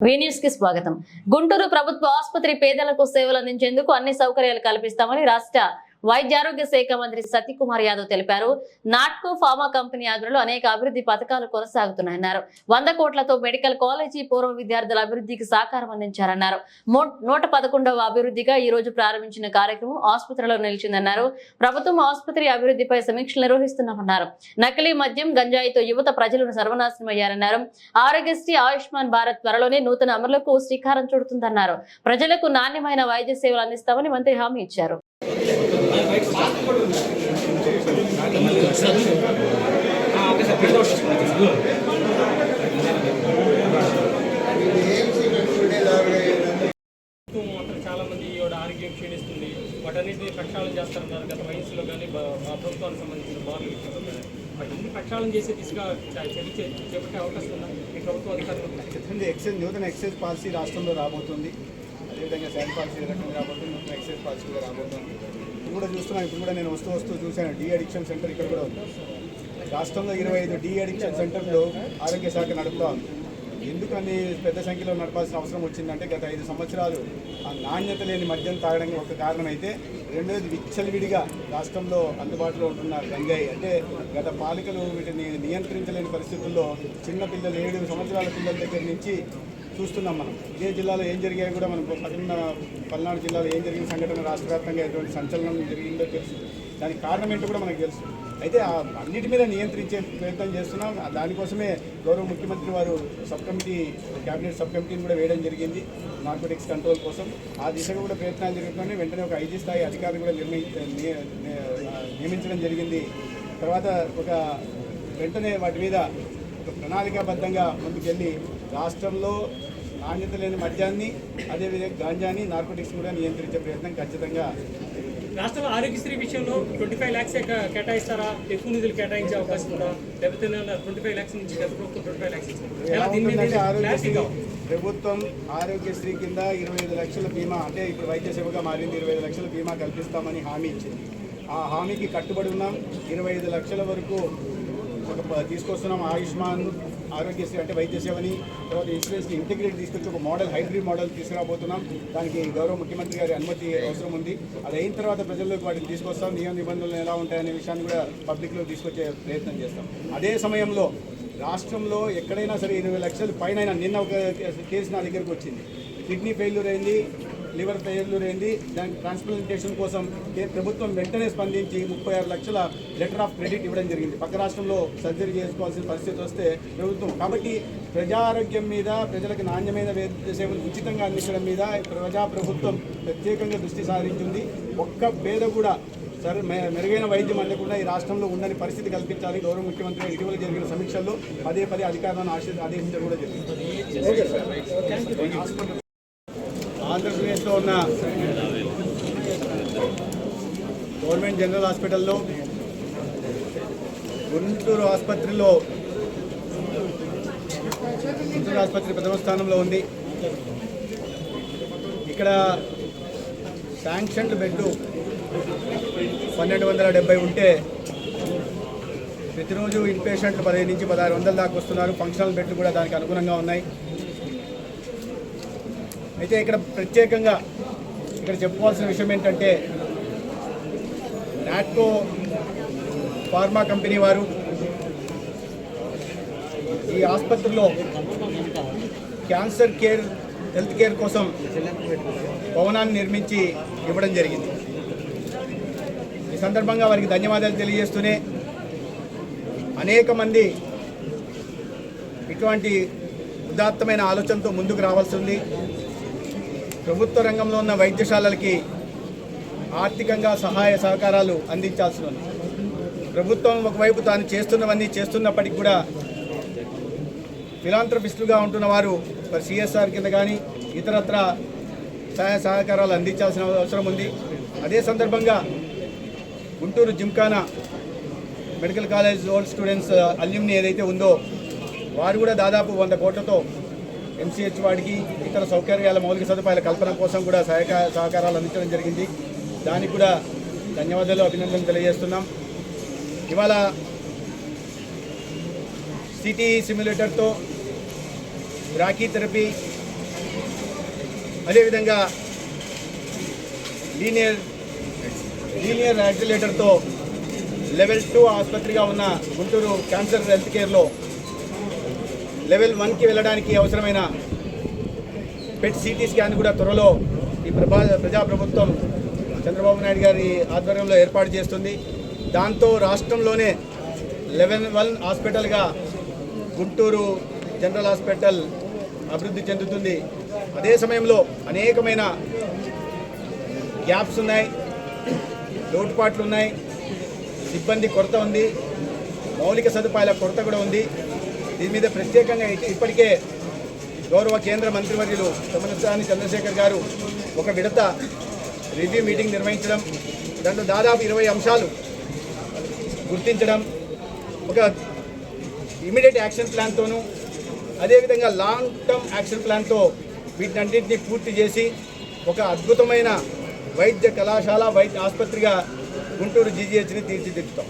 We కి స్వాగతం. గుంటూరు ప్రభుత్వ ఆసుపత్రి పేదలకు సేవలు అందించేందుకు అన్ని సౌకర్యాలు కల్పిస్తామని రాష్ట్ర వైద్యారోగ్య శాఖ మంత్రి సత్యకుమార్ యాదవ్ తెలిపారు నాట్కో ఫార్మా కంపెనీ ఆధ్వర్యంలో అనేక అభివృద్ధి పథకాలు కొనసాగుతున్నాయన్నారు. వంద కోట్లతో మెడికల్ కాలేజీ పూర్వ విద్యార్థుల అభివృద్ధికి సహకారం అందించారన్నారు. నూట పదకొండవ అభివృద్ధిగా ఈ రోజు ప్రారంభించిన కార్యక్రమం ఆసుపత్రిలో నిలిచిందన్నారు. ప్రభుత్వం ఆసుపత్రి అభివృద్ధిపై సమీక్షలు నిర్వహిస్తున్నామన్నారు. నకిలీ మద్యం గంజాయితో యువత ప్రజలను సర్వనాశనమయ్యారన్నారు ఆరోగ్యశ్రీ ఆయుష్మాన్ భారత్ త్వరలోనే నూతన అమరులకు శ్రీకారం చుడుతుందన్నారు. ప్రజలకు నాణ్యమైన వైద్య సేవలు అందిస్తామని మంత్రి హామీ ఇచ్చారు. చాలా మంది ఈవిడ ఆరోగ్యం క్షీణిస్తుంది వాటన్నిటిని ప్రక్షాళన చేస్తారన్నారు గత వయసులో కానీ మా ప్రభుత్వానికి సంబంధించిన బార్లు విషయంలో వాటిని ప్రక్షాళన చేసే దిశగా చెప్పే చర్య చేపట్టే అవకాశం ఉందా మీ ప్రభుత్వ అధికారులు ఎక్సైజ్ నూతన ఎక్సైజ్ పాలసీ రాష్ట్రంలో రాబోతుంది అదేవిధంగా శాండ్ పాలసీ ఏ రకంగా రాబోతుంది నూతన ఎక్సైజ్ పాలసీ కూడా రాబోతుంది. ఇప్పుడు కూడా చూస్తున్నాం. ఇప్పుడు కూడా నేను వస్తూ వస్తూ చూశాను. డీ అడిక్షన్ సెంటర్ ఇక్కడ కూడా ఉంది. రాష్ట్రంలో ఇరవై ఐదు డీ అడిక్షన్ సెంటర్లు ఆరోగ్య శాఖ నడుపుతా ఉంది. ఎందుకని పెద్ద సంఖ్యలో నడపాల్సిన అవసరం వచ్చిందంటే గత ఐదు సంవత్సరాలు ఆ నాణ్యత లేని మద్యం తాగడానికి ఒక కారణమైతే రెండోది విచ్చలవిడిగా రాష్ట్రంలో అందుబాటులో ఉంటున్న గంజాయి. అంటే గత పాలికలు వీటిని నియంత్రించలేని పరిస్థితుల్లో చిన్న పిల్లలు ఏడు సంవత్సరాల పిల్లల దగ్గర నుంచి చూస్తున్నాం మనం. ఇదే జిల్లాలో ఏం జరిగాయో కూడా మనం పక్కన పల్నాడు జిల్లాలో ఏం జరిగిన సంఘటన రాష్ట్ర వ్యాప్తంగా ఎటువంటి సంచలనం జరిగిందో తెలుసు. దానికి కారణం ఏంటో కూడా మనకు తెలుసు. అయితే ఆ అన్నిటి మీద నియంత్రించే ప్రయత్నం చేస్తున్నాం. దానికోసమే గౌరవ ముఖ్యమంత్రి వారు సబ్ కమిటీ క్యాబినెట్ సబ్ కమిటీని కూడా వేయడం జరిగింది. నార్కోటిక్స్ కంట్రోల్ కోసం. ఆ దిశగా కూడా ప్రయత్నాలు జరుగుతున్నాయి. వెంటనే ఒక ఐజీ స్థాయి అధికారులు కూడా నిర్మి నియమించడం జరిగింది. తర్వాత ఒక వెంటనే వాటి మీద ఒక ప్రణాళికాబద్ధంగా ముందుకెళ్ళి రాష్ట్రంలో నాణ్యత లేని మద్యాన్ని అదేవిధంగా గాంజాని నార్కోటిక్స్ కూడా నియంత్రించే ప్రయత్నం ఖచ్చితంగా రాష్ట్రంలో ఆరోగ్యశ్రీ విషయంలో ట్వంటీ ఫైవ్ ల్యాక్స్ కేటాయిస్తారా? ఎక్కువ నిధులు కేటాయించే అవకాశం ఉందా? లేకపోతే ట్వంటీ ఫైవ్ ల్యాక్స్ నుంచి గత ప్రభుత్వం ట్వంటీ ఫైవ్ ల్యాక్స్ ఆరోగ్యశ్రీ ప్రభుత్వం ఆరోగ్యశ్రీ కింద ఇరవై ఐదు లక్షల బీమా అంటే ఇప్పుడు వైద్య సేవగా మారింది ఇరవై ఐదు లక్షల బీమా కల్పిస్తామని హామీ ఇచ్చింది. ఆ హామీకి కట్టుబడి ఉన్నాం. ఇరవై ఐదు లక్షల వరకు ఒక తీసుకొస్తున్నాం ఆయుష్మాన్ ఆరోగ్యశ్రీ అంటే వైద్య సేవని తర్వాత ఇన్సూరెన్స్ని ఇంటిగ్రేట్ తీసుకొచ్చి ఒక మోడల్ హైబ్రిడ్ మోడల్ తీసుకురాబోతున్నాం. దానికి గౌరవ ముఖ్యమంత్రి గారి అనుమతి అవసరం ఉంది. అది అయిన తర్వాత ప్రజల్లోకి వాటిని తీసుకొస్తాం. నియమ నిబంధనలు ఎలా ఉంటాయనే విషయాన్ని కూడా పబ్లిక్లో తీసుకొచ్చే ప్రయత్నం చేస్తాం. అదే సమయంలో రాష్ట్రంలో ఎక్కడైనా సరే ఇరవై లక్షల పైన నిన్న ఒక కేసు నా దగ్గరకు వచ్చింది. కిడ్నీ ఫెయిల్యూర్ అయింది లివర్ ఫెయిల్యూర్ అయింది. దానికి ట్రాన్స్ప్లాంటేషన్ కోసం ప్రభుత్వం వెంటనే స్పందించి ముప్పై ఆరు లక్షల లెటర్ ఆఫ్ క్రెడిట్ ఇవ్వడం జరిగింది. పక్క రాష్ట్రంలో సర్జరీ చేసుకోవాల్సిన పరిస్థితి వస్తే ప్రభుత్వం. కాబట్టి ప్రజారోగ్యం మీద ప్రజలకు నాణ్యమైన వైద్య సేవలు ఉచితంగా అందించడం మీద ప్రజా ప్రభుత్వం ప్రత్యేకంగా దృష్టి సారించింది. ఒక్క పేద కూడా సరే మెరుగైన వైద్యం అందకుండా ఈ రాష్ట్రంలో ఉండని పరిస్థితి కల్పించాలి గౌరవ ముఖ్యమంత్రి ఇటీవల జరిగిన సమీక్షల్లో పదే పదే అధికారులను ఆదేశించడం కూడా జరిగింది. ఆంధ్రప్రదేశ్లో ఉన్న గవర్నమెంట్ జనరల్ హాస్పిటల్లో గుంటూరు ఆసుపత్రిలో గుంటూరు ఆసుపత్రి ప్రథమ స్థానంలో ఉంది. ఇక్కడ శాంక్షన్డ్ బెడ్ పన్నెండు వందల డెబ్బై ఉంటే ప్రతిరోజు ఇన్పేషెంట్లు పదిహేను నుంచి పదహారు వందల దాకా వస్తున్నారు. ఫంక్షనల్ బెడ్లు కూడా దానికి అనుగుణంగా ఉన్నాయి. అయితే ఇక్కడ ప్రత్యేకంగా ఇక్కడ చెప్పుకోవాల్సిన విషయం ఏంటంటే నాట్కో ఫార్మా కంపెనీ వారు ఈ ఆసుపత్రిలో క్యాన్సర్ కేర్ హెల్త్ కేర్ కోసం భవనాన్ని నిర్మించి ఇవ్వడం జరిగింది. ఈ సందర్భంగా వారికి ధన్యవాదాలు తెలియజేస్తూనే అనేక మంది ఇటువంటి ఉదాత్తమైన ఆలోచనతో ముందుకు రావాల్సి ఉంది. ప్రభుత్వ రంగంలో ఉన్న వైద్యశాలలకి ఆర్థికంగా సహాయ సహకారాలు అందించాల్సి ఉంది. ప్రభుత్వం ఒకవైపు తాను చేస్తున్నవన్నీ చేస్తున్నప్పటికీ కూడా ఫిలాంథ్రపిస్టులుగా ఉంటున్న వారు మరి సిఎస్ఆర్ కింద కానీ ఇతరత్ర సహాయ సహకారాలు అందించాల్సిన అవసరం ఉంది. అదే సందర్భంగా Guntur gymkhana medical college old students alumni ఏదైతే ఉందో వారు కూడా దాదాపు వంద కోట్లతో ఎంసీహెచ్ వాడికి ఇతర సౌకర్యాల మౌలిక సదుపాయాల కల్పన కోసం కూడా సహాయక సహకారాలు అందించడం జరిగింది. దానికి కూడా ధన్యవాదాలు అభినందనలు తెలియజేస్తున్నాం. ఇవాళ సిటీ సిమ్యులేటర్తో బ్రాకీ థెరపీ అదేవిధంగా లీనియర్ లీనియర్ యాక్సిలేటర్తో లెవెల్ టూ ఆసుపత్రిగా ఉన్న గుంటూరు క్యాన్సర్ హెల్త్ కేర్లో లెవెల్ వన్కి వెళ్ళడానికి అవసరమైన పెట్ సిటీ స్కాన్ కూడా త్వరలో ఈ ప్రభా ప్రజాప్రభుత్వం చంద్రబాబు నాయుడు గారి ఆధ్వర్యంలో ఏర్పాటు చేస్తుంది. దాంతో రాష్ట్రంలోనే లెవెన్ వన్ హాస్పిటల్గా గుంటూరు జనరల్ హాస్పిటల్ అభివృద్ధి చెందుతుంది. అదే సమయంలో అనేకమైన గ్యాప్స్ ఉన్నాయి లోటుపాట్లు ఉన్నాయి సిబ్బంది కొరత ఉంది మౌలిక సదుపాయాల కొరత కూడా ఉంది. దీని మీద ప్రత్యేకంగా ఇప్పటికే గౌరవ కేంద్ర మంత్రివర్యులు తమలసాని చంద్రశేఖర్ గారు ఒక విడత రివ్యూ మీటింగ్ నిర్వహించడం. దాంట్లో దాదాపు ఇరవై అంశాలు గుర్తించడం ఒక ఇమీడియట్ యాక్షన్ ప్లాన్తోనూ అదేవిధంగా లాంగ్ టర్మ్ యాక్షన్ ప్లాన్తో వీటినన్నింటినీ పూర్తి చేసి ఒక అద్భుతమైన వైద్య కళాశాల వైద్య ఆసుపత్రిగా గుంటూరు జీజీహెచ్ని తీర్చిదిద్దుతాం.